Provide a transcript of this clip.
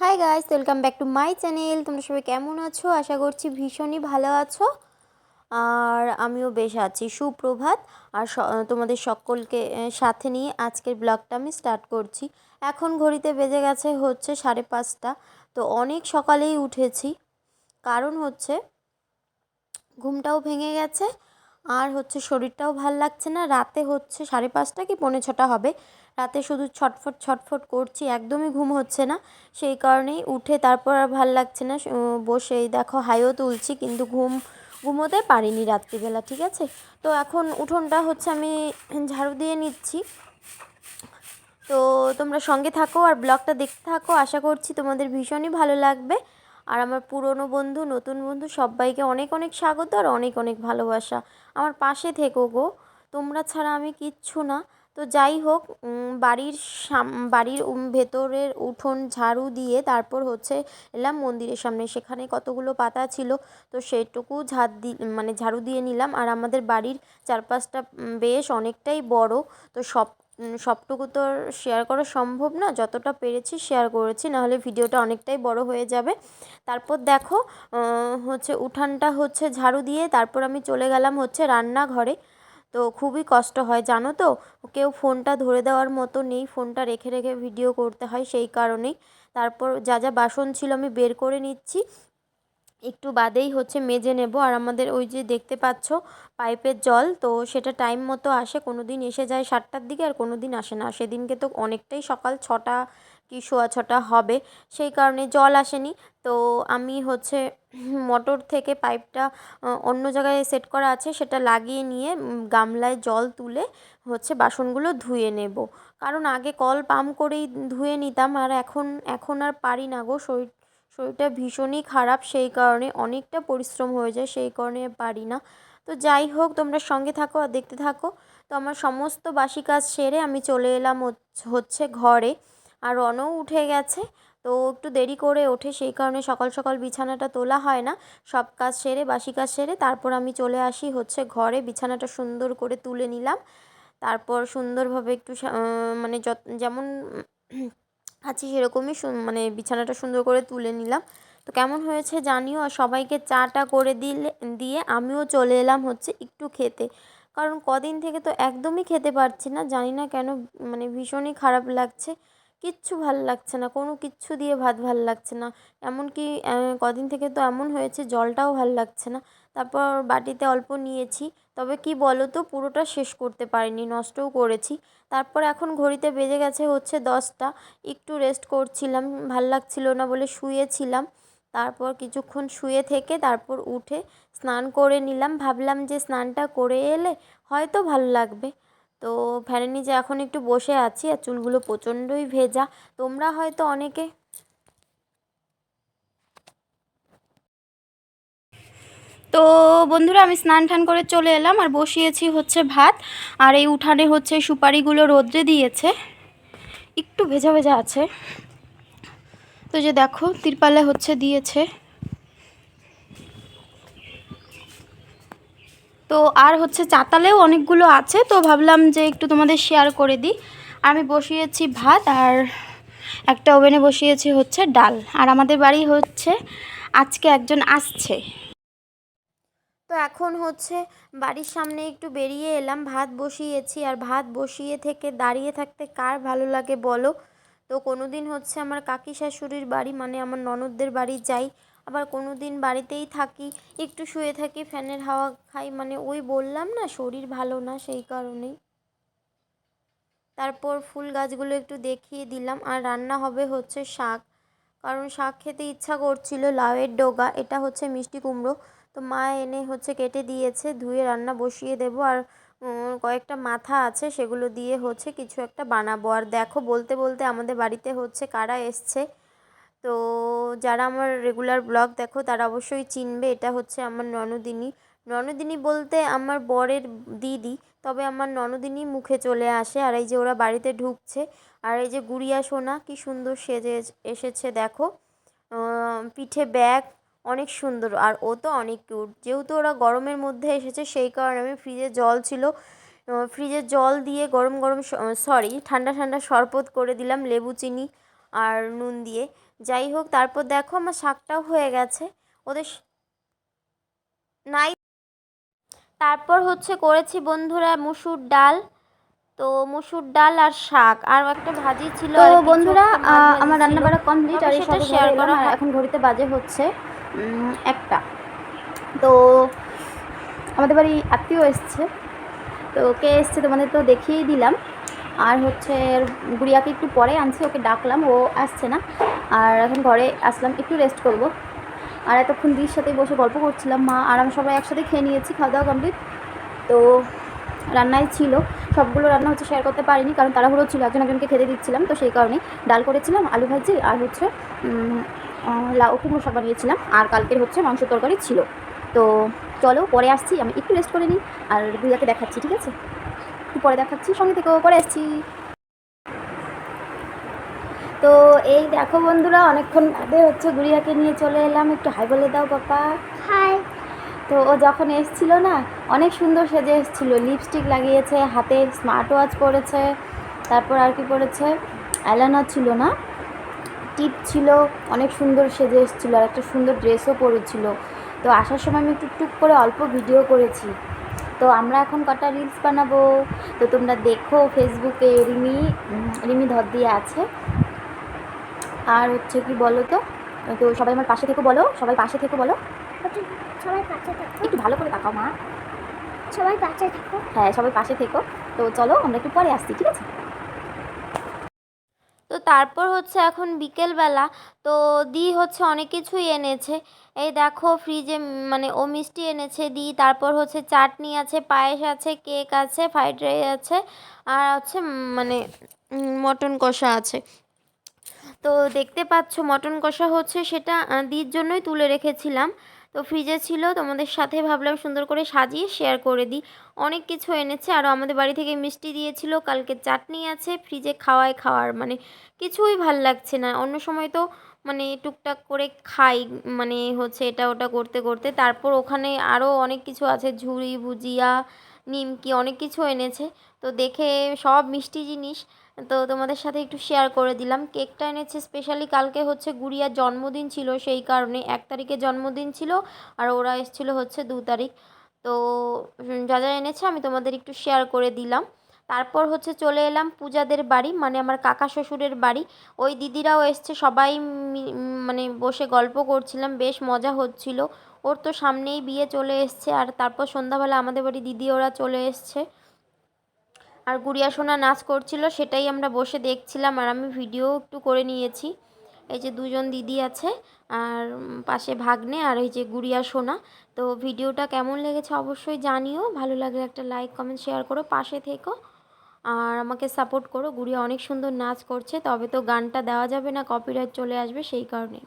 Hi guys welcome back to my channel তোমরা সবাই কেমন আছো? আশা করছি ভীষণই ভালো আছো। আর আমিও বেশ আছি, সুপ্রভাত। আর তোমাদের সকলকে সাথে নিয়ে আজকের ব্লগটা আমি স্টার্ট করছি। এখন ঘড়িতে বেজে গেছে হচ্ছে সাড়ে পাঁচটা। তো অনেক সকালেই উঠেছি। কারণ হচ্ছে, ঘুমটাও ভেঙে গেছে। আর হচ্ছে শরীরটাও ভালো লাগছে না। রাতে হচ্ছে সাড়ে পাঁচটা কি পৌনে ছটা হবে। রাতে শুধু ছটফট ছটফট করছি একদমই ঘুম হচ্ছে না। সেই কারণেই উঠে তারপর আর ভালো লাগছে না উম, বসে এই দেখো হাইও তুলছি কিন্তু ঘুম ঘুমোতে পারিনি রাত্রিবেলা ঠিক আছে? তো এখন উঠোনটা হচ্ছে আমি ঝাড়ু দিয়ে নিচ্ছি। তো তোমরা সঙ্গে থাকো আর ব্লগটা দেখতে থাকো আশা করছি তোমাদের ভীষণই ভালো লাগবে। আর আমার পুরনো বন্ধু নতুন বন্ধু সবাইকে অনেক অনেক স্বাগত আর অনেক অনেক ভালোবাসা। আমার পাশে থেকো গো। তোমরা ছাড়া আমি কিচ্ছু না। তো যাই হোক বাড়ির সাম, বাড়ির ভেতরের উঠোন ঝাড়ু দিয়ে তারপর হচ্ছে এলাম মন্দিরের সামনে। সেখানে কতগুলো পাতা ছিল, তো সেটুকু ঝাড় দি মানে ঝাড়ু দিয়ে নিলাম। আর আমাদের বাড়ির চারপাশটা বেশ অনেকটাই বড়। তো সব সবটুকু তো শেয়ার করা সম্ভব না। যতটা পেরেছি শেয়ার করেছি, নাহলে ভিডিওটা অনেকটাই বড় হয়ে যাবে। তারপর দেখো হচ্ছে উঠানটা হচ্ছে ঝাড়ু দিয়ে তারপর আমি চলে গেলাম হচ্ছে রান্নাঘরে। তো খুবই কষ্ট হয়, জানো তো? কেউ ফোনটা ধরে দেওয়ার মতো নেই, ফোনটা রেখে রেখে ভিডিও করতে হয় সেই কারণেই। তারপর যা যা বাসন ছিল আমি বের করে নিচ্ছি। একটু বাদেই হচ্ছে মেজে নেব। আর আমাদের ওই যে দেখতে পাচ্ছ পাইপের জল, তো সেটা টাইম মতো আসে কোনো দিন এসে যায় সাতটার দিকে আর কোনো দিন আসে না। সেদিনকে তো অনেকটাই সকাল ছটা কি সোয়া ছটা হবে, সেই কারণে জল আসেনি। তো আমি হচ্ছে মোটর থেকে পাইপটা অন্য জায়গায় সেট করা আছে, সেটা লাগিয়ে নিয়ে গামলায় জল তুলে হচ্ছে বাসনগুলো ধুয়ে নেব। কারণ আগে কল পাম্প করেই ধুয়ে নিতাম, আর এখন এখন আর পারি না গো। শরীর, শরীরটা ভীষণই খারাপ, সেই কারণে অনেকটা পরিশ্রম হয়ে যায়, সেই কারণে পারি না। তো যাই হোক, তোমরা সঙ্গে থাকো আর দেখতে থাকো। তো আমার সমস্ত বাসি কাজ সেরে আমি চলে এলাম হচ্ছে- ঘরে। আর রনও উঠে গেছে তো একটু দেরি করে ওঠে, সেই কারণে সকাল সকাল বিছানাটা তোলা হয় না। সব কাজ সেরে, বাসি কাজ সেরে, তারপর আমি চলে আসি হচ্ছে ঘরে। বিছানাটা সুন্দর করে তুলে নিলাম। তারপর সুন্দরভাবে একটু মানে যত, যেমন আছি সেরকমই মানে বিছানাটা সুন্দর করে তুলে নিলাম। তো কেমন হয়েছে জানিও? আর সবাইকে চাটা করে দিলে, দিয়ে আমিও চলে এলাম হচ্ছে একটু খেতে। কারণ কদিন থেকে তো একদমই খেতে পারছি না। জানি না কেন মানে ভীষণই খারাপ লাগছে। কিচ্ছু ভালো লাগছে না, কোনো কিচ্ছু দিয়ে ভাত ভালো লাগছে না। এমনকি কদিন থেকে তো এমন হয়েছে, জলটাও ভালো লাগছে না। তারপর বাটিতে অল্প নিয়েছি, তবে কি বলো তো পুরোটা শেষ করতে পারিনি, নষ্টও করেছি। তারপর এখন ঘড়িতে বেজে গেছে হচ্ছে দশটা, একটু রেস্ট করছিলাম, ভালো লাগছিল না বলে শুয়েছিলাম। তারপর কিছুক্ষণ শুয়ে থেকে তারপর উঠে স্নান করে নিলাম, ভাবলাম যে স্নানটা করে এলে হয়তো ভালো লাগবে। তো ফ্যানের নিচে এখন একটু বসে আছি আর চুলগুলো প্রচণ্ডই ভেজা, তোমরা হয়তো অনেকে তো বন্ধুরা, আমি স্নান টান করে চলে এলাম আর বসিয়েছি হচ্ছে ভাত আর এই উঠানে হচ্ছে সুপারিগুলো রোদ্রে দিয়েছে। একটু ভেজা ভেজা আছে। তো যে দেখো, তিরপালে হচ্ছে দিয়েছে। তো আর হচ্ছে চাতালেও অনেকগুলো আছে, তো ভাবলাম যে একটু তোমাদের শেয়ার করে দিই। আমি বসিয়েছি ভাত আর একটা ওভেনে বসিয়েছি হচ্ছে ডাল। আর আমাদের বাড়ি হচ্ছে, আজকে একজন আসছে। তো এখন হচ্ছে বাড়ির সামনে একটু বেরিয়ে এলাম, ভাত বসিয়েছি। আর ভাত বসিয়ে থেকে দাঁড়িয়ে থাকতে কার ভালো লাগে বলো? তো কোনো দিন হচ্ছে আমার কাকি শাশুড়ির বাড়ি মানে আমার ননদদের বাড়ি যাই। আবার কোনো দিন বাড়িতেই থাকি, একটু শুয়ে থাকি, ফ্যানের হাওয়া খাই মানে ওই বললাম না, শরীর ভালো না সেই কারণেই। তারপর ফুল গাছগুলো একটু দেখিয়ে দিলাম, আর রান্না হবে হচ্ছে শাক। কারণ শাক খেতে ইচ্ছা করছিল, লাউয়ের ডোগা, এটা হচ্ছে মিষ্টি কুমড়ো। তো মা এনে হচ্ছে কেটে দিয়েছে, ধুয়ে রান্না বসিয়ে দেবো, আর কয়েকটা মাথা আছে, সেগুলো দিয়ে হচ্ছে কিছু একটা বানাবো। আর দেখো, বলতে বলতে আমাদের বাড়িতে হচ্ছে কারা এসছে তো যারা আমার রেগুলার ব্লগ দেখো, তারা অবশ্যই চিনবে এটা হচ্ছে আমার ননদিনী। ননদিনী বলতে আমার বরের দিদি, তবে আমার ননদিনী মুখে চলে আসে আর এই যে ওরা বাড়িতে ঢুকছে। আর এই যে গুড়িয়া সোনা, কি সুন্দর সেজে এসেছে দেখো। পিঠে ব্যাগ, অনেক সুন্দর। আর ও তো অনেক কিউট যেহেতু ওরা গরমের মধ্যে এসেছে, সেই কারণে আমি ফ্রিজে জল ছিল। ফ্রিজে জল দিয়ে গরম গরম সরি ঠান্ডা ঠান্ডা শরবত করে দিলাম, লেবু, চিনি আর নুন দিয়ে। যাই হোক তারপর দেখো আমার শাকটাও হয়ে গেছে। ওদের নাই। তারপর হচ্ছে করেছি বন্ধুরা মুসুর ডাল। তো মুসুর ডাল আর শাক। আর একটা ভাজি ছিল তো বন্ধুরা আমার রান্না। বাড়া কমপ্লিট আর সেটা এলাম করা হয়- এখন ঘড়িতে বাজে হচ্ছে একটা। তো আমাদের বাড়ি আত্মীয় এসছে। তো কে এসছে তোমাদের তো দেখিয়েই দিলাম। আর হচ্ছে গুড়িয়াকে একটু পরে আনছি ওকে ডাকলাম ও আসছে না। আর এখন ঘরে আসলাম, একটু রেস্ট করব। আর এতক্ষণ দিদির সাথে বসে গল্প করছিলাম, মা আর আমি সবাই একসাথে খেয়ে নিয়েছি খাওয়া দাওয়া কমপ্লিট তো রান্নায় ছিল, সবগুলো রান্না হচ্ছে শেয়ার করতে পারিনি, কারণ তারা তাড়াহুড়ো ছিল, একজন একজনকে খেতে দিচ্ছিলাম, তো সেই কারণে ডাল করেছিলাম, আলু ভাজি আর হচ্ছে লাউ, কুমড়ো শাক বানিয়েছিলাম, আর কালকের হচ্ছে মাংস তরকারি ছিল। তো চলো, পরে আসছি, আমি একটু রেস্ট করে নিই, আর গুইয়াকে দেখাচ্ছি, ঠিক আছে? একটু পরে দেখাচ্ছি, সঙ্গে থেকেও পরে আসছি। তো এই দেখো বন্ধুরা অনেকক্ষণ বাদে হচ্ছে গুড়িয়াকে নিয়ে চলে এলাম। একটু হাই বলে দাও পাপা। হাই। তো ও যখন এসছিল না অনেক সুন্দর সেজে এসছিল। লিপস্টিক লাগিয়েছে হাতে স্মার্ট ওয়াচ পরেছে তারপর আর কি পরেছে? অ্যালানা ছিল না টিপ ছিল অনেক সুন্দর সেজে এসেছিল আর একটা সুন্দর ড্রেসও পরেছিল। তো আসার সময় আমি একটু টুক করে অল্প ভিডিও করেছি। তো আমরা এখন কটা রিলস বানাবো? তো তোমরা দেখো ফেসবুকে রিমি রিমি ধর দিয়ে আছে। আর হচ্ছে কি বলো তো? তো সবাই আমার পাশে থেকে বলো সবাই পাশে থেকে বলো। সবাই পাশে থাকো। একটু ভালো করে তাকাও মা। সবাই পাশে থাকো। হ্যাঁ সবাই পাশে থেকো। তো চলো আমরা একটু পরে আসছি ঠিক আছে? তো তারপর হচ্ছে এখন বিকেলবেলা। তো দি হচ্ছে অনেক কিছুই এনেছে। এই দেখো ফ্রিজে মানে ও মিষ্টি এনেছে দি তারপর হচ্ছে চাটনি আছে পায়েস আছে কেক আছে ফ্রাইড রাইস আছে আর হচ্ছে মানে মটন কষা আছে। তো দেখতে পাচ্ছ মটন কষা হচ্ছে সেটা দির জন্যই তুলে রেখেছিলাম। তো ফ্রিজে ছিল, তোমাদের সাথে ভাবলাম সুন্দর করে সাজিয়ে শেয়ার করে দিই। অনেক কিছু এনেছে, আর আমাদের বাড়ি থেকে মিষ্টি দিয়েছিল, কালকে চাটনি আছে ফ্রিজে খাওয়ায় খাওয়ার মানে কিছুই ভালো লাগছে না। অন্য সময় তো মানে টুকটাক করে খাই মানে হচ্ছে এটা ওটা করতে করতে। তারপর ওখানে আরও অনেক কিছু আছে, ঝুড়ি, ভুজিয়া, নিমকি অনেক কিছু এনেছে। তো দেখে সব মিষ্টি জিনিস। তো তোমাদের সাথে একটু শেয়ার করে দিলাম। কেকটা এনেছে স্পেশালি কালকে হচ্ছে গুড়িয়ার জন্মদিন ছিল, সেই কারণে এক তারিখে জন্মদিন ছিল আর ওরা এসেছিল হচ্ছে দু তারিখ। তো যা যা এনেছে আমি তোমাদের একটু শেয়ার করে দিলাম। তারপর হচ্ছে চলে এলাম পূজাদের বাড়ি মানে আমার কাকা শ্বশুরের বাড়ি। ওই দিদিরাও এসছে, সবাই মানে বসে গল্প করছিলাম, বেশ মজা হচ্ছিল। ওর তো সামনেই বিয়ে চলে এসছে আর তারপর সন্ধ্যাবেলা আমাদের বাড়ি দিদি ওরা চলে এসছে। আর গুড়িয়া সোনা নাচ করছিল, সেটাই আমরা বসে দেখছিলাম আর আমি ভিডিও একটু করে নিয়েছি। এই যে দুজন দিদি আছে আর পাশে ভাগ্নে আর এই যে গুড়িয়া সোনা। তো ভিডিওটা কেমন লেগেছে অবশ্যই জানিও। ভালো লাগলে একটা লাইক, কমেন্ট, শেয়ার করো, পাশে থেকো। আর আমাকে সাপোর্ট করো। গুড়িয়া অনেক সুন্দর নাচ করছে, তবে তো গানটা দেওয়া যাবে না কপিরাইট চলে আসবে সেই কারণে